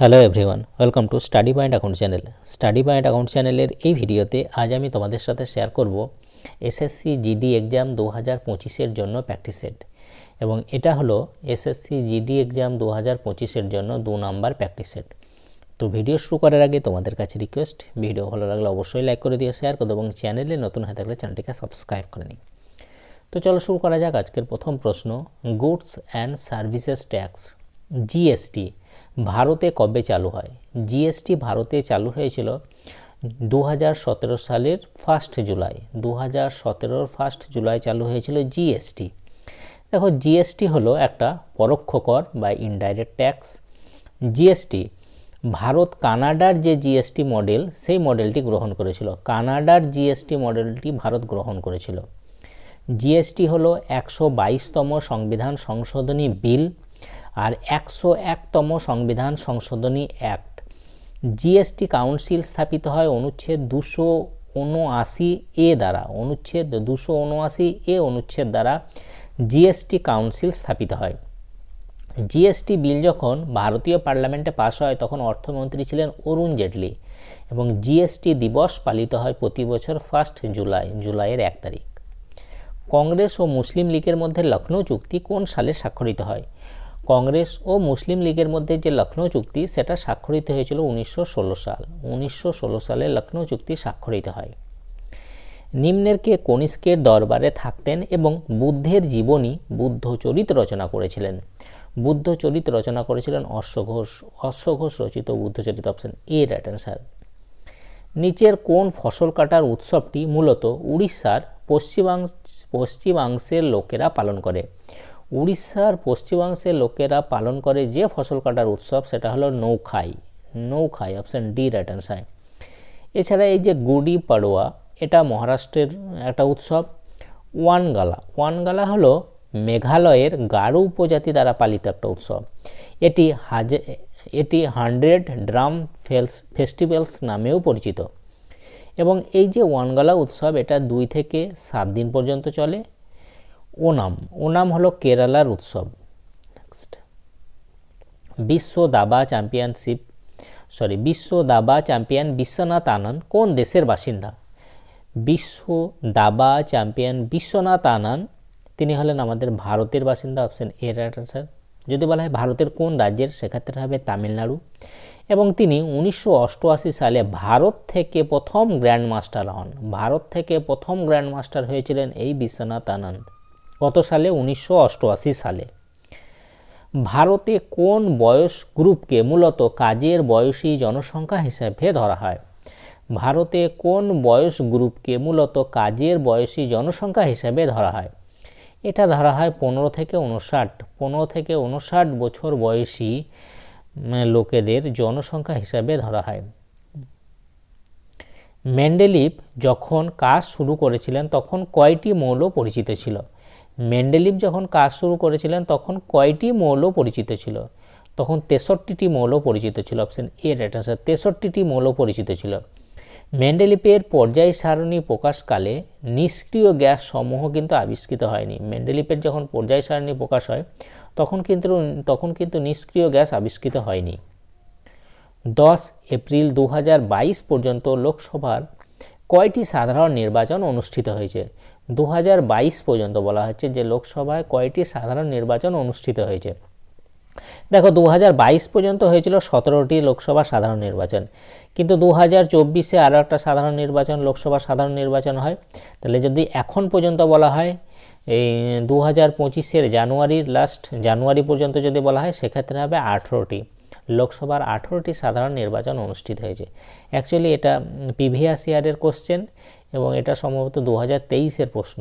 Hello everyone welcome to study point account channel study point account চ্যানেলের এই ভিডিওতে আজ আমি তোমাদের সাথে শেয়ার করব এসএসসি জিডি এক্সাম দু হাজার পঁচিশের জন্য প্র্যাকটিস সেট এবং এটা হলো এসএসসি জিডি এক্সাম দু হাজার পঁচিশের জন্য দু নাম্বার প্র্যাকটিস সেট তো ভিডিও শুরু করার আগে তোমাদের কাছে রিকোয়েস্ট ভিডিও ভালো লাগলে অবশ্যই লাইক করে দিয়ে শেয়ার করো এবং চ্যানেলে নতুন হয়ে থাকলে চ্যানেলটিকে সাবস্ক্রাইব করে নিই তো চলো শুরু করা যাক আজকের প্রথম প্রশ্ন goods and services tax GST ভারতে কবে চালু হয়? জিএসটি ভারতে চালু হয়েছিল দু হাজার সতেরো সালের ফার্স্ট জুলাই দু হাজার সতেরোর ফার্স্ট জুলাই চালু হয়েছিল জিএসটি দেখো জিএসটি হলো একটা পরোক্ষ কর বা ইনডাইরেক্ট ট্যাক্স জিএসটি ভারত কানাডার যে জিএসটি মডেল সেই মডেলটি গ্রহণ করেছিল। কানাডার জিএসটি মডেলটি ভারত গ্রহণ করেছিল। জিএসটি হলো একশো বাইশতম সংবিধান সংশোধনী বিল। আর একশো একতম সংবিধান সংশোধনী অ্যাক্ট। জিএসটি কাউন্সিল স্থাপিত হয় অনুচ্ছেদ দুশো উনআশি এ দ্বারা। অনুচ্ছেদ দুশো উনআশি এ অনুচ্ছেদ দ্বারা জিএসটি কাউন্সিল স্থাপিত হয়। জিএসটি বিল যখন ভারতীয় পার্লামেন্টে পাশ হয়, তখন অর্থমন্ত্রী ছিলেন অরুণ জেটলি এবং জিএসটি দিবস পালিত হয় প্রতি বছর ফার্স্ট জুলাই, জুলাইয়ের এক তারিখ। কংগ্রেস ও মুসলিম লীগের মধ্যে লখনৌ চুক্তি কোন সালে স্বাক্ষরিত হয়? কংগ্রেস ও মুসলিম লীগের মধ্যে যে লখনৌ চুক্তি, সেটা স্বাক্ষরিত হয়েছিল উনিশশো ষোলো সাল। উনিশশো ষোলো সালে লখনৌ চুক্তি স্বাক্ষরিত হয়। নিম্নের কে কনিষ্কের দরবারে থাকতেন এবং বুদ্ধের জীবনী বুদ্ধ চরিত রচনা করেছিলেন। বুদ্ধ চরিত রচনা করেছিলেন অশ্বঘোষ অশ্বঘোষ রচিত Buddhacharita option A right answer. নিচের কোন ফসল কাটার উৎসবটি মূলত উড়িষ্যার পশ্চিমাংশ, পশ্চিমাংশের লোকেরা পালন করে। উড়িষ্যার পশ্চিমাংশের লোকেরা পালন করে যে ফসল কাটার উৎসব সেটা হলো Nuakhai Nuakhai option D right answer এছাড়া এই যে গুডি পাড়োয়া, এটা মহারাষ্ট্রের একটা উৎসব। ওয়ানগালা ওয়ানগালা হলো মেঘালয়ের গারো উপজাতি দ্বারা পালিত একটা উৎসব। এটি হাজে, এটি হান্ড্রেড ড্রাম ফেলস, ফেস্টিভ্যালস নামেও পরিচিত। এবং এই যে ওয়ানগালা উৎসব, এটা দুই থেকে সাত দিন পর্যন্ত চলে। ওনাম। ওনাম হলো কেরালার উৎসব। নেক্সট বিশ্ব দাবা চ্যাম্পিয়নশিপ সরি বিশ্ব দাবা চ্যাম্পিয়ন বিশ্বনাথ আনন্দ কোন দেশের বাসিন্দা? বিশ্ব দাবা চ্যাম্পিয়ন বিশ্বনাথ আনন্দ, তিনি হলেন আমাদের ভারতের বাসিন্দা অপশন এ রাইট যদি বলা হয় ভারতের কোন রাজ্যের, সেক্ষেত্রে হবে তামিলনাড়ু। এবং তিনি উনিশশো অষ্টআশি সালে ভারত থেকে প্রথম গ্র্যান্ড মাস্টার হন। ভারত থেকে প্রথম গ্র্যান্ড মাস্টার হয়েছিলেন এই বিশ্বনাথ আনন্দ। কত সালে? উনিশশো অষ্টআশি সালে। ভারতে কোন বয়স গ্রুপকে মূলত কাজের বয়সী জনসংখ্যা হিসেবে ধরা হয়? ভারতে কোন বয়স গ্রুপকে মূলত কাজের বয়সী জনসংখ্যা হিসেবে ধরা হয়? এটা ধরা হয় পনেরো থেকে উনষাট পনেরো থেকে উনষাট বছর বয়সী লোকেদের জনসংখ্যা হিসাবে ধরা হয়। মেন্ডেলিভ যখন কাজ শুরু করেছিলেন, তখন কয়টি মৌল পরিচিত ছিল? মেন্ডেলিভ যখন কাজ শুরু করেছিলেন, তখন কয়টি মৌল পরিচিত ছিল? তখন তেষট্টিটি মৌল পরিচিত ছিল অপশন এ রাইট আনসার তেষট্টিটি মৌল পরিচিত ছিল। মেন্ডেলিপের পর্যায় সারণী প্রকাশকালে নিষ্ক্রিয় গ্যাস সমূহ কিন্তু আবিষ্কৃত হয়নি। মেন্ডেলিপের যখন পর্যায় সারণী প্রকাশ হয়, তখন কিন্তু তখন কিন্তু নিষ্ক্রিয় গ্যাস আবিষ্কৃত হয়নি। দশ এপ্রিল দু হাজার বাইশ পর্যন্ত লোকসভার কয়টি সাধারণ নির্বাচন অনুষ্ঠিত হয়েছে? দু হাজার বাইশ পর্যন্ত বলা হচ্ছে যে লোকসভায় কয়টি সাধারণ নির্বাচন অনুষ্ঠিত হয়েছে। দেখো দু হাজার বাইশ পর্যন্ত হয়েছিল সতেরোটি লোকসভা সাধারণ নির্বাচন। কিন্তু দু হাজার চব্বিশে আরও একটা সাধারণ নির্বাচন, লোকসভা সাধারণ নির্বাচন হয়। তাহলে যদি এখন পর্যন্ত বলা হয়, এই দু হাজার পঁচিশের জানুয়ারির লাস্ট জানুয়ারি পর্যন্ত যদি বলা হয়, সেক্ষেত্রে হবে আঠেরোটি। লোকসভার আঠেরোটি সাধারণ নির্বাচন অনুষ্ঠিত হয়েছে। অ্যাকচুয়ালি এটা পিভিএস ইয়ারের কোশ্চেন এবং এটা সম্ভবত দু হাজার তেইশের প্রশ্ন।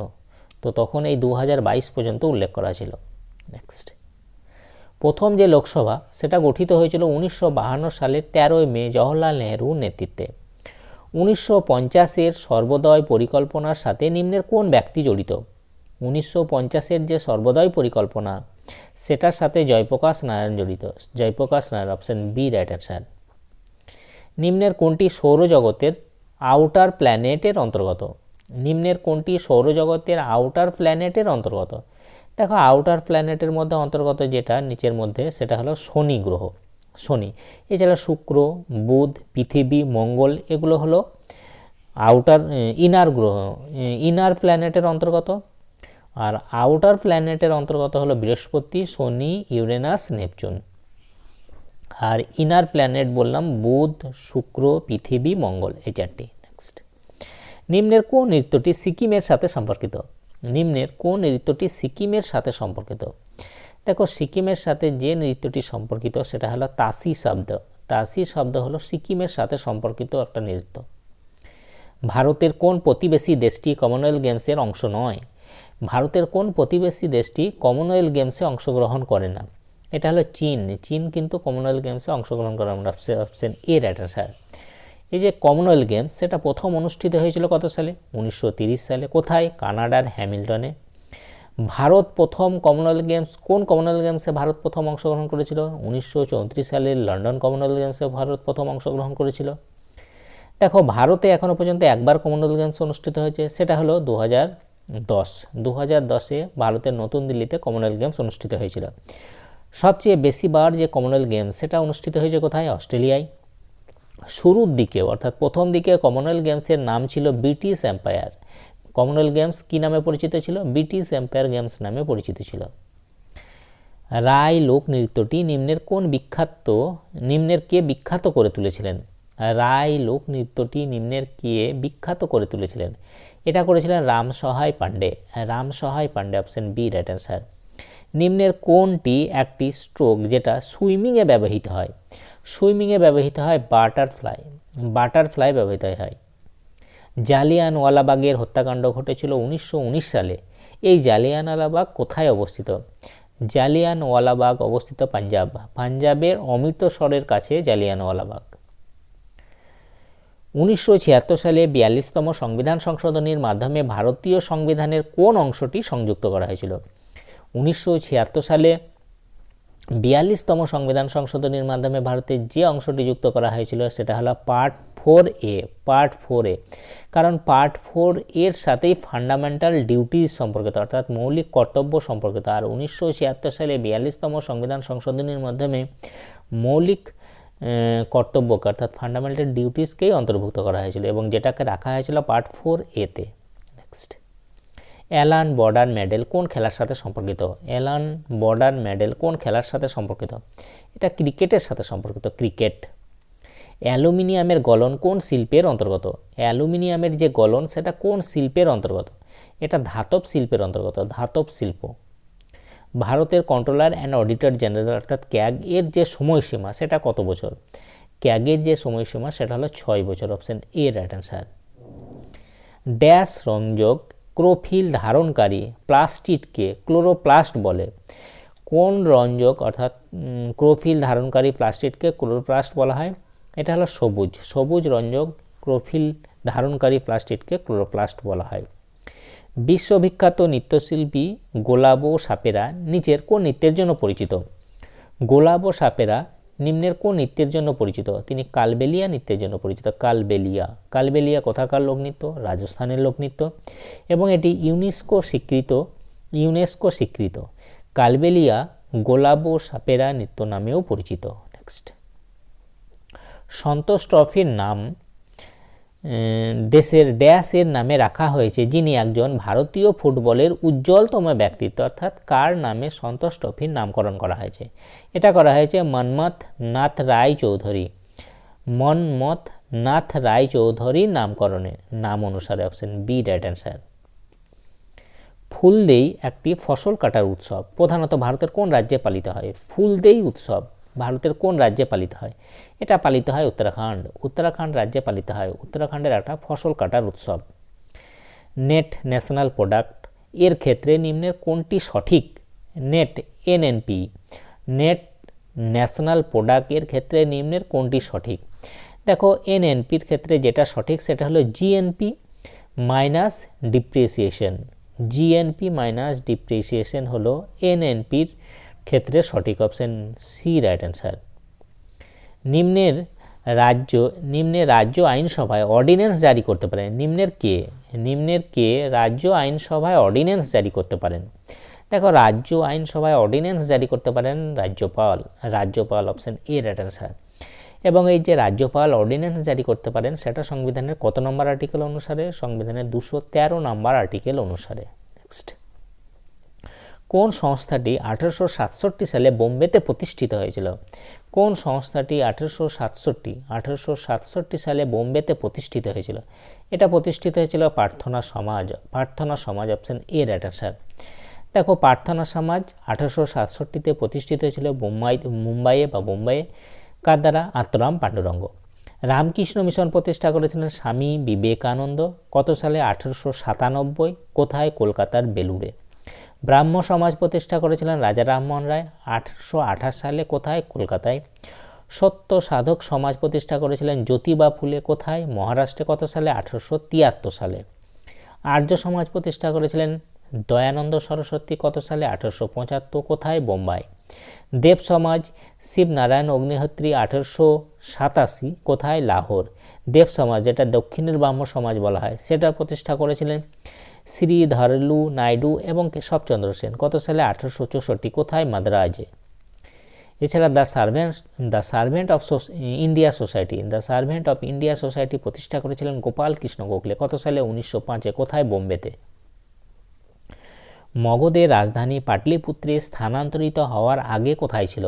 তো তখন এই দু হাজার বাইশ পর্যন্ত উল্লেখ করা ছিল। নেক্সট প্রথম যে লোকসভা, সেটা গঠিত হয়েছিল উনিশশো সালের তেরোই মে জওহরলাল নেহরুর নেতৃত্বে। উনিশশো পঞ্চাশের সর্বোদয় পরিকল্পনার সাথে নিম্নের কোন ব্যক্তি জড়িত? উনিশশো পঞ্চাশের যে সর্বোদয় পরিকল্পনা, সেটার সাথে জয়প্রকাশ নারায়ণ জড়িত। Jayaprakash Narayan option B right answer নিম্নের কোনটি সৌরজগতের আউটার প্ল্যানেটের অন্তর্গত। নিম্নের কোনটি সৌরজগতের আউটার প্ল্যানেটের অন্তর্গত? দেখো আউটার প্ল্যানেটের মধ্যে অন্তর্গত যেটা, নিচের মধ্যে, সেটা হলো শনি গ্রহ। শনি। এছাড়া শুক্র, বুধ, পৃথিবী, মঙ্গল, এগুলো হলো আউটার ইনার গ্রহ। ইনার প্ল্যানেটের অন্তর্গত। আর আউটার প্ল্যানেটের অন্তর্গত হলো বৃহস্পতি, শনি, ইউরেনাস, নেপচুন। আর ইনার প্ল্যানেট বললাম বুধ, শুক্র, পৃথিবী, মঙ্গল, এই চারটি। নেক্সট নিম্নের কোন নৃত্যটি সিকিমের সাথে সম্পর্কিত? নিম্নের কোন নৃত্যটি সিকিমের সাথে সম্পর্কিত? দেখো, সিকিমের সাথে যে নৃত্যটি সম্পর্কিত, সেটা হলো তাসি শব্দ। তাসি শব্দ হলো সিকিমের সাথে সম্পর্কিত একটা নৃত্য। ভারতের কোন প্রতিবেশী দেশটি কমনওয়েলথ গেমসের অংশ নয়? ভারতের কোন প্রতিবেশী দেশটি কমনওয়েলথ গেমসে অংশগ্রহণ করে না? এটা হলো চীন। চীন কিন্তু কমনওয়েলথ গেমসে অংশগ্রহণ করে আমরা অপশন এ রাইট অ্যান্সার এই যে কমনওয়েলথ গেমস সেটা প্রথম অনুষ্ঠিত হয়েছিল কত সালে? উনিশশো সালে। কোথায়? কানাডার হ্যামিল্টনে। ভারত প্রথম কমনওয়েলথ গেমস কোন কমনওয়েলথ গেমসে ভারত প্রথম অংশগ্রহণ করেছিল? উনিশশো চৌত্রিশ সালে লন্ডন কমনওয়েলথ গেমসে ভারত প্রথম অংশগ্রহণ করেছিল। দেখো, ভারতে এখনও পর্যন্ত একবার কমনওয়েলথ গেমস অনুষ্ঠিত হয়েছে, সেটা হলো দু হাজার দশ। দু হাজার দশে ভারতের নতুন দিল্লিতে কমনওয়েলথ গেমস অনুষ্ঠিত হয়েছিল। সবচেয়ে বেশিবার যে কমনওয়েলথ গেমস সেটা অনুষ্ঠিত হয়েছে কোথায়? অস্ট্রেলিয়ায়। শুরুর দিকে, অর্থাৎ প্রথম দিকে কমনওয়েলথ গেমসের নাম ছিল ব্রিটিশ এম্পায়ার কমনওয়েলথ গেমস কী নামে পরিচিত ছিল? ব্রিটিশ এম্পায়ার গেমস নামে পরিচিত ছিল। রায় লোক নৃত্যটি নিম্নের কোন বিখ্যাত, নিম্নের কে বিখ্যাত করে তুলেছিলেন? রায় লোক নৃত্যটি নিম্নের কে বিখ্যাত করে তুলেছিলেন? এটা করেছিলেন Ram Sahay Pandey. Ram Sahay Pandey, option B right answer নিম্নের কোনটি একটি স্ট্রোক যেটা সুইমিংয়ে ব্যবহৃত হয়? সুইমিংয়ে ব্যবহৃত হয় বাটারফ্লাই বাটারফ্লাই ব্যবহৃত হয়। জালিয়ানওয়ালাবাগের হত্যাকাণ্ড ঘটেছিল উনিশশো উনিশ সালে। এই জালিয়ানওয়ালাবাগ কোথায় অবস্থিত? জালিয়ানওয়ালাবাগ অবস্থিত পাঞ্জাব। পাঞ্জাবের অমৃতসরের কাছে জালিয়ানওয়ালাবাগ। উনিশশো ছিয়াত্তর সালে বিয়াল্লিশতম সংবিধান সংশোধনীর মাধ্যমে ভারতীয় সংবিধানের কোন অংশটি সংযুক্ত করা হয়েছিল? উনিশশো ছিয়াত্তর সালে বিয়াল্লিশতম সংবিধান সংশোধনীর মাধ্যমে ভারতের যে অংশটি যুক্ত করা হয়েছিল সেটা হলো part four A, part four A. কারণ পার্ট ফোর এর সাথেই ফান্ডামেন্টাল ডিউটিজ সম্পর্কিত, অর্থাৎ মৌলিক কর্তব্য সম্পর্কিত। আর উনিশশো ছিয়াত্তর সালে বিয়াল্লিশতম সংবিধান সংশোধনীর মাধ্যমে মৌলিক কর্তব্যকে, অর্থাৎ ফান্ডামেন্টাল ডিউটিসকেই অন্তর্ভুক্ত করা হয়েছিল এবং যেটাকে রাখা হয়েছিল পার্ট ফোর এতে নেক্সট অ্যালান বর্ডার মেডেল কোন খেলার সাথে সম্পর্কিত? অ্যালান বর্ডার মেডেল কোন খেলার সাথে সম্পর্কিত? এটা ক্রিকেটের সাথে সম্পর্কিত, ক্রিকেট। অ্যালুমিনিয়ামের গলন কোন শিল্পের অন্তর্গত? অ্যালুমিনিয়ামের যে গলন, সেটা কোন শিল্পের অন্তর্গত? এটা ধাতব শিল্পের অন্তর্গত, ধাতব শিল্প। ভারতের কন্ট্রোলার অ্যান্ড অডিটর জেনারেল অর্থাৎ ক্যাগ, এর যে সময়সীমা, সেটা কত বছর? ক্যাগের যে সময়সীমা, সেটা হলো ছয় বছর। Option A, right answer. Dash Ranjak chlorophyll ধারণকারী প্লাস্টিককে ক্লোরোপ্লাস্ট বলে। কোন রঞ্জক অর্থাৎ ক্রোফিল ধারণকারী প্লাস্টিককে ক্লোরোপ্লাস্ট বলা হয়? এটা হলো সবুজ। সবুজ রঞ্জক ক্রোফিল ধারণকারী প্লাস্টিককে ক্লোরোপ্লাস্ট বলা হয়। বিশ্ববিখ্যাত নৃত্যশিল্পী গোলাবো সাপেরা নিচের কোন নৃত্যের জন্য পরিচিত? গোলাবো সাপেরা নিম্নের কোন নৃত্যের জন্য পরিচিত? তিনি কালবেলিয়া নৃত্যের জন্য পরিচিত। কালবেলিয়া। কালবেলিয়া কোথাকার লোকনৃত্য? রাজস্থানের লোকনৃত্য। এবং এটি ইউনেস্কো স্বীকৃত ইউনেস্কো স্বীকৃত। কালবেলিয়া গোলাব ও সাপেরা নৃত্য নামেও পরিচিত। নেক্সট। সন্তোষ ট্রফির নাম দেশের ড্যাশের নামে রাখা হয়েছে, যিনি একজন ভারতীয় ফুটবলের উজ্জ্বলতম ব্যক্তিত্ব, অর্থাৎ কার নামে সন্তোষ ট্রফির নামকরণ করা হয়েছে। এটা করা হয়েছে মনমথ নাথ রায় চৌধুরী। মনমথ নাথ রায় চৌধুরীর নামকরণে নাম অনুসারে option B right answer Phooldei একটি ফসল কাটার উৎসব। প্রধানত ভারতের কোন রাজ্যে পালিত হয়? ফুলদেই উৎসব। ভারতের কোন রাজ্যে পালিত হয়? এটা পালিত হয় উত্তরাখণ্ড। উত্তরাখণ্ড রাজ্যে পালিত হয়। উত্তরাখণ্ডের একটা ফসল কাটার উৎসব। Net national product. এর ক্ষেত্রে নিম্নের কোনটি সঠিক? Net NNP. নেট ন্যাশনাল প্রোডাক্টের ক্ষেত্রে নিম্নের কোনটি সঠিক? দেখো, এনএনপির ক্ষেত্রে যেটা সঠিক সেটা হলো GNP minus depreciation. GNP minus depreciation হলো এনএনপির ক্ষেত্রে সঠিক অপশন সি রাইট অ্যান্সার নিম্নের রাজ্য নিম্নের রাজ্য আইনসভায় অর্ডিন্যান্স জারি করতে পারেন। নিম্নের কে? নিম্নের কে রাজ্য আইনসভায় অর্ডিন্যান্স জারি করতে পারেন। দেখো, রাজ্য আইনসভায় অর্ডিন্যান্স জারি করতে পারেন রাজ্যপাল। রাজ্যপাল অপশন এ রাইট অ্যান্সার এবং এই যে রাজ্যপাল অর্ডিন্যান্স জারি করতে পারেন, সেটা সংবিধানের কত নম্বর আর্টিকেল অনুসারে? সংবিধানের দুশো তেরো নম্বর আর্টিকেল অনুসারে। নেক্সট কোন সংস্থাটি আঠেরোশো সাতষট্টি সালে বোম্বেতে প্রতিষ্ঠিত হয়েছিল? কোন সংস্থাটি আঠেরোশো সাতষট্টি আঠেরোশো সাতষট্টি সালে বোম্বেতে প্রতিষ্ঠিত হয়েছিল? এটা প্রতিষ্ঠিত হয়েছিল প্রার্থনা সমাজ প্রার্থনা সমাজ অপশন এ রাইট অ্যান্সার দেখো, প্রার্থনা সমাজ আঠেরোশো সাতষট্টিতে প্রতিষ্ঠিত হয়েছিল মুম্বাই মুম্বাইয়ে বা বোম্বাইয়ে। কার দ্বারা? আত্মরাম পাণ্ডুরঙ্গ। রামকৃষ্ণ মিশন প্রতিষ্ঠা করেছিলেন স্বামী বিবেকানন্দ। কত সালে? আঠেরোশো সাতানব্বই। কোথায়? কলকাতার বেলুড়ে। ব্রাহ্ম সমাজ প্রতিষ্ঠা করেছিলেন রাজা রামমোহন রায় আঠারোশো আঠাশ সালে, কোথায়? কলকাতায়। সত্য সাধক সমাজ প্রতিষ্ঠা করেছিলেন জ্যোতিবা ফুলে, কোথায়? মহারাষ্ট্রে কত সালে? আঠারোশো তিয়াত্তর সালে। আর্য সমাজ প্রতিষ্ঠা করেছিলেন দয়ানন্দ সরস্বতী, কত সালে? আঠারোশো পঁচাত্তর, কোথায়? বোম্বাই। দেব সমাজ, শিবনারায়ণ অগ্নিহোত্রী, আঠেরোশো সাতাশি, কোথায়? লাহোর। দেব সমাজ, যেটা দক্ষিণের ব্রাহ্ম সমাজ বলা হয়, সেটা প্রতিষ্ঠা করেছিলেন শ্রীধরলু নাইডু এবং কেশবচন্দ্র সেন, কত সালে আঠেরোশো চৌষট্টি, কোথায় মাদ্রাজে? এছাড়া the Servant the Servant of India Society, the Servant of India Society প্রতিষ্ঠা করেছিলেন গোপাল কৃষ্ণ গোখলে, কত সালে? উনিশশো পাঁচে, কোথায়? বোম্বেতে। মগধের রাজধানী পাটলিপুত্রে স্থানান্তরিত হওয়ার আগে কোথায় ছিল?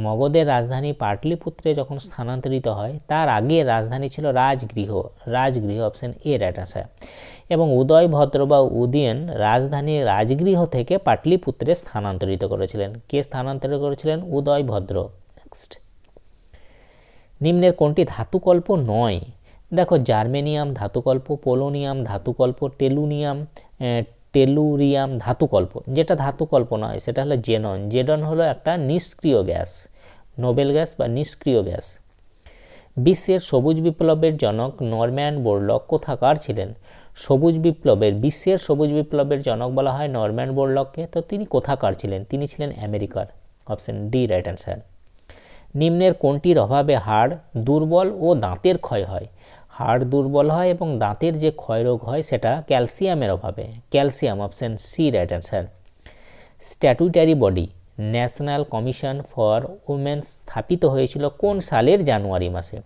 মগধের রাজধানী পাটলিপুত্রে যখন স্থানান্তরিত হয়, তার আগে রাজধানী ছিল Rajgriha Rajgriha option A right answer এবং উদয় ভদ্র বা উদয়ন রাজধানী রাজগৃহ থেকে পাটলিপুত্রে স্থানান্তরিত করেছিলেন। কে স্থানান্তরিত করেছিলেন? উদয় ভদ্র। নেক্সট নিম্নের কোনটি? ধাতুকল্প নয়। দেখো, জার্মেনিয়াম ধাতুকল্প, পোলোনিয়াম ধাতুকল্প, টেলুনিয়াম টেলুরিয়াম ধাতুকল্প। যেটা ধাতুকল্প নয়, সেটা হলো জেনন। জেনন হলো একটা নিষ্ক্রিয় গ্যাস। নোবেল গ্যাস বা নিষ্ক্রিয় গ্যাস। বিশ্বের সবুজ বিপ্লবের জনক নরম্যান বোরলক কোথাকার ছিলেন? সবুজ বিপ্লবের, বিশ্বের সবুজ বিপ্লবের জনক বলা হয় নরম্যান বোরলককে। তো তিনি কোথাকার ছিলেন? তিনি ছিলেন আমেরিকার। Option D, right answer. নিম্নের কোনটির অভাবে হাড় দুর্বল ও দাঁতের ক্ষয় হয়? হাড় দুর্বল হয় এবং দাঁতের যে ক্ষয়রোগ হয় সেটা ক্যালসিয়ামের অভাবে। Calcium, option C, right answer. Statutory body National Commission for Women স্থাপিত হয়েছিল কোন সালের জানুয়ারি মাসে?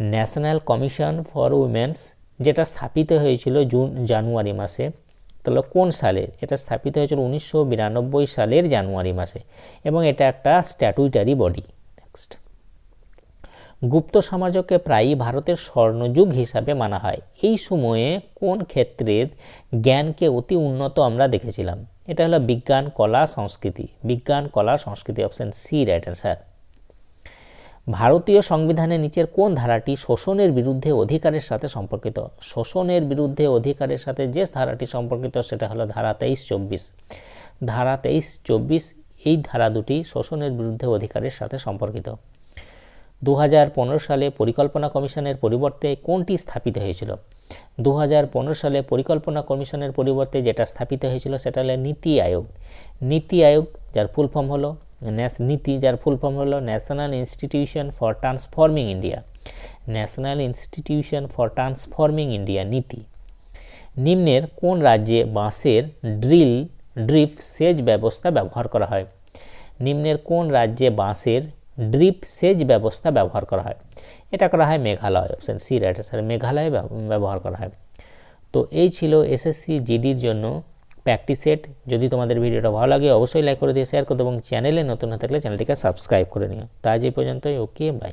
ন্যাশনাল কমিশন ফর উমেন্স যেটা স্থাপিত হয়েছিল জুন, জানুয়ারি মাসে, তাহলে কোন সালে? এটা স্থাপিত হয়েছিল উনিশশো বিরানব্বই সালের জানুয়ারি মাসে এবং এটা একটা স্ট্যাটুইটারি বডি গুপ্ত সমাজকে প্রায়ই ভারতের স্বর্ণযুগ হিসাবে মানা হয়। এই সময়ে কোন ক্ষেত্রের জ্ঞানকে অতি উন্নত আমরা দেখেছিলাম? এটা হলো বিজ্ঞান, কলা, সংস্কৃতি। বিজ্ঞান, কলা, সংস্কৃতি অপশন সি রাইট অ্যান্সার ভারতীয় সংবিধানের নিচের কোন ধারাটি শোষণের বিরুদ্ধে অধিকারের সাথে সম্পর্কিত? শোষণের বিরুদ্ধে অধিকারের সাথে যে ধারাটি সম্পর্কিত, সেটা হলো ধারা তেইশ চব্বিশ। ধারা তেইশ চব্বিশ, এই ধারা দুটি শোষণের বিরুদ্ধে অধিকারের সাথে সম্পর্কিত। দু হাজার পনেরো সালে পরিকল্পনা কমিশনের পরিবর্তে কোনটি স্থাপিত হয়েছিল? দু হাজার পনেরো সালে পরিকল্পনা কমিশনের পরিবর্তে যেটা স্থাপিত হয়েছিল সেটা হলো নীতি আয়োগ। নীতি আয়োগ যার ফুল ফর্ম হলো ন্যাস নীতি যার ফুল ফর্ম হলো National Institution for Transforming India. National Institution for Transforming India NITI. নিম্নের কোন রাজ্যে বাঁশের ড্রিল ড্রিপ সেচ ব্যবস্থা ব্যবহার করা হয়? নিম্নের কোন রাজ্যে বাঁশের ড্রিপ সেচ ব্যবস্থা ব্যবহার করা হয়। এটা করা হয় Meghalaya option C right sir মেঘালয়ে ব্যবহার করা হয়। তো এই ছিল এসএসসি জিডির জন্য প্র্যাকটিস সেট যদি তোমাদের ভিডিওটা ভালো লাগে, অবশ্যই লাইক করে দিয়ে শেয়ার করো এবং চ্যানেলে নতুন হয়ে থাকলে চ্যানেলটিকে সাবস্ক্রাইব করে নিও। তা আজ এই পর্যন্তই ওকে বাই